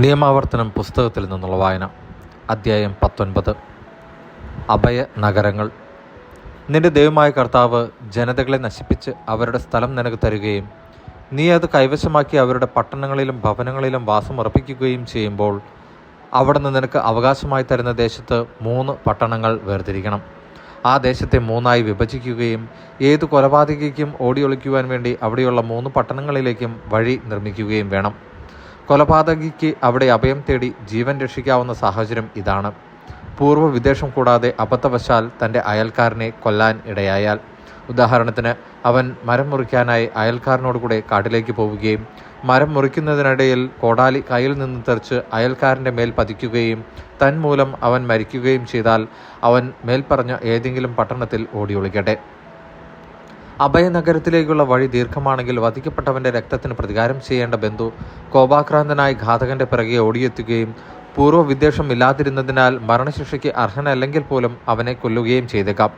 നിയമാവർത്തനം പുസ്തകത്തിൽ നിന്നുള്ള വായന. അദ്ധ്യായം പത്തൊൻപത്. അഭയ നഗരങ്ങൾ നിന്റെ ദൈവമായ കർത്താവ് ജനതകളെ നശിപ്പിച്ച് അവരുടെ സ്ഥലം നിനക്ക് തരികയും നീ അത് കൈവശമാക്കി അവരുടെ പട്ടണങ്ങളിലും ഭവനങ്ങളിലും വാസം ഉറപ്പിക്കുകയും ചെയ്യുമ്പോൾ അവിടുന്ന് നിനക്ക് അവകാശമായി തരുന്ന ദേശത്ത് മൂന്ന് പട്ടണങ്ങൾ വേർതിരിക്കണം. ആ ദേശത്തെ മൂന്നായി വിഭജിക്കുകയും ഏത് കൊലപാതകയ്ക്കും ഓടിയൊളിക്കുവാൻ വേണ്ടി അവിടെയുള്ള മൂന്ന് പട്ടണങ്ങളിലേക്കും വഴി നിർമ്മിക്കുകയും വേണം. കൊലപാതകിക്ക് അവിടെ അഭയം തേടി ജീവൻ രക്ഷിക്കാവുന്ന സാഹചര്യം ഇതാണ്. പൂർവ വിദേശം കൂടാതെ അബദ്ധവശാൽ തന്റെ അയൽക്കാരനെ കൊല്ലാൻ ഇടയായാൽ. ഉദാഹരണത്തിന് അവൻ മരം മുറിക്കാനായി അയൽക്കാരനോടുകൂടെ കാട്ടിലേക്ക് പോവുകയും മരം മുറിക്കുന്നതിനിടയിൽ കോടാലി കയ്യിൽ നിന്ന് തെറിച്ച് അയൽക്കാരന്റെ മേൽ പതിക്കുകയും തന്മൂലം അവൻ മരിക്കുകയും ചെയ്താൽ അവൻ മേൽപ്പറഞ്ഞ ഏതെങ്കിലും പട്ടണത്തിൽ ഓടിയൊളിക്കട്ടെ. അഭയനഗരത്തിലേക്കുള്ള വഴി ദീർഘമാണെങ്കിൽ വധിക്കപ്പെട്ടവന്റെ രക്തത്തിന് പ്രതികാരം ചെയ്യേണ്ട ബന്ധു കോപാക്രാന്തനായി ഘാതകന്റെ പിറകെ ഓടിയെത്തുകയും പൂർവ വിദ്വേഷം ഇല്ലാതിരുന്നതിനാൽ മരണശിക്ഷയ്ക്ക് അർഹനല്ലെങ്കിൽ പോലും അവനെ കൊല്ലുകയും ചെയ്തേക്കാം.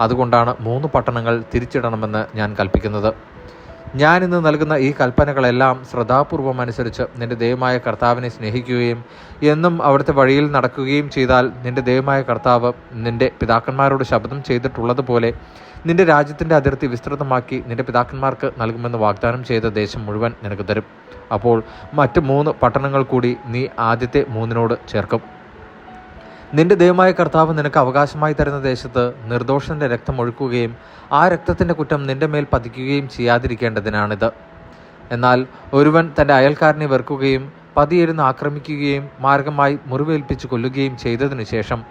അതുകൊണ്ടാണ് മൂന്ന് പട്ടണങ്ങൾ തിരിച്ചിടണമെന്ന് ഞാൻ കൽപ്പിക്കുന്നത്. ഞാൻ ഇന്ന് നൽകുന്ന ഈ കൽപ്പനകളെല്ലാം ശ്രദ്ധാപൂർവം അനുസരിച്ച് നിന്റെ ദൈവമായ കർത്താവിനെ സ്നേഹിക്കുകയും എന്നും അവിടുത്തെ വഴിയിൽ നടക്കുകയും ചെയ്താൽ നിന്റെ ദൈവമായ കർത്താവ് നിന്റെ പിതാക്കന്മാരോട് ശബ്ദം ചെയ്തിട്ടുള്ളതുപോലെ നിന്റെ രാജ്യത്തിന്റെ അതിർത്തി വിസ്തൃതമാക്കി നിന്റെ പിതാക്കന്മാർക്ക് നൽകുമെന്ന് വാഗ്ദാനം ചെയ്ത ദേശം മുഴുവൻ നിനക്ക് തരും. അപ്പോൾ മറ്റ് മൂന്ന് പട്ടണങ്ങൾ കൂടി നീ ആദ്യത്തെ മൂന്നിനോട് ചേർക്കും. നിന്റെ ദൈവമായ കർത്താവ് നിനക്ക് അവകാശമായി തരുന്ന ദേശത്ത് നിർദോഷന്റെ രക്തം ഒഴുക്കുകയും ആ രക്തത്തിന്റെ കുറ്റം നിന്റെ മേൽ പതിക്കുകയും ചെയ്യാതിരിക്കേണ്ടതിനാണിത്. എന്നാൽ ഒരുവൻ തന്റെ അയൽക്കാരനെ വെറുക്കുകയും പതിയിരുന്ന് ആക്രമിക്കുകയും മാർഗമായി മുറിവേൽപ്പിച്ച് കൊല്ലുകയും ചെയ്തതിനു ശേഷം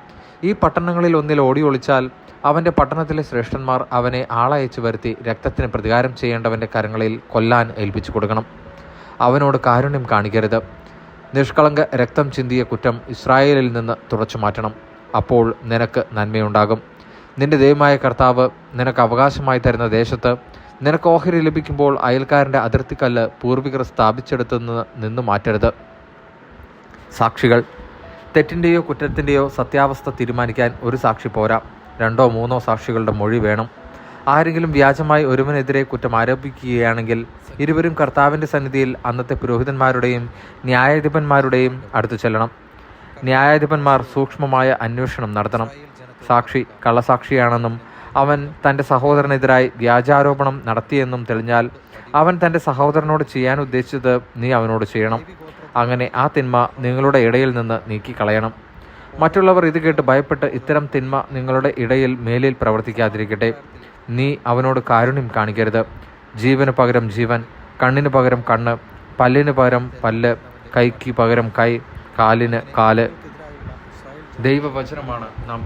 ഈ പട്ടണങ്ങളിൽ ഒന്നിൽ ഓടി ഒളിച്ചാൽ അവന്റെ പട്ടണത്തിലെ ശ്രേഷ്ഠന്മാർ അവനെ ആളയച്ചു വരുത്തി രക്തത്തിന് പ്രതികാരം ചെയ്യേണ്ടവന്റെ കരങ്ങളിൽ കൊല്ലാൻ ഏൽപ്പിച്ചു കൊടുക്കണം. അവനോട് കാരുണ്യം കാണിക്കരുത്. നിഷ്കളങ്ക രക്തം ചിന്തിയ കുറ്റം ഇസ്രായേലിൽ നിന്ന് തുടച്ചു മാറ്റണം. അപ്പോൾ നിനക്ക് നന്മയുണ്ടാകും. നിന്റെ ദൈവമായ കർത്താവ് നിനക്ക് അവകാശമായി തരുന്ന ദേശത്ത് നിനക്ക് ഓഹരി ലഭിക്കുമ്പോൾ അയൽക്കാരന്റെ അതിർത്തിക്കല്ല് പൂർവികർ സ്ഥാപിച്ചെടുത്തു നിന്ന് മാറ്റരുത്. സാക്ഷികൾ തെറ്റിന്റെയോ കുറ്റത്തിന്റെയോ സത്യാവസ്ഥ തീരുമാനിക്കാൻ ഒരു സാക്ഷി പോരാ. രണ്ടോ മൂന്നോ സാക്ഷികളുടെ മൊഴി വേണം. ആരെങ്കിലും വ്യാജമായി ഒരുവനെതിരെ കുറ്റം ആരോപിക്കുകയാണെങ്കിൽ ഇരുവരും കർത്താവിന്റെ സന്നിധിയിൽ അന്നത്തെ പുരോഹിതന്മാരുടെയും ന്യായാധിപന്മാരുടെയും അടുത്തു ചെല്ലണം. ന്യായാധിപന്മാർ സൂക്ഷ്മമായ അന്വേഷണം നടത്തണം. സാക്ഷി കള്ളസാക്ഷിയാണെന്നും അവൻ തന്റെ സഹോദരനെതിരായി വ്യാജാരോപണം നടത്തിയെന്നും തെളിഞ്ഞാൽ അവൻ തന്റെ സഹോദരനോട് ചെയ്യാൻ ഉദ്ദേശിച്ചത് നീ അവനോട് ചെയ്യണം. അങ്ങനെ ആ തിന്മ നിങ്ങളുടെ ഇടയിൽ നിന്ന് നീക്കിക്കളയണം. മറ്റുള്ളവർ ഇത് കേട്ട് ഭയപ്പെട്ട് ഇത്തരം തിന്മ നിങ്ങളുടെ ഇടയിൽ മേലിൽ പ്രവർത്തിക്കാതിരിക്കട്ടെ. നീ അവനോട് കാരുണ്യം കാണിക്കരുത്. ജീവന് പകരം ജീവൻ കണ്ണിന് പകരം കണ്ണ് പല്ലിന് പകരം പല്ല് കൈക്ക് പകരം കൈ കാലിന് കാൽ. ദൈവവചനമാണ് നാം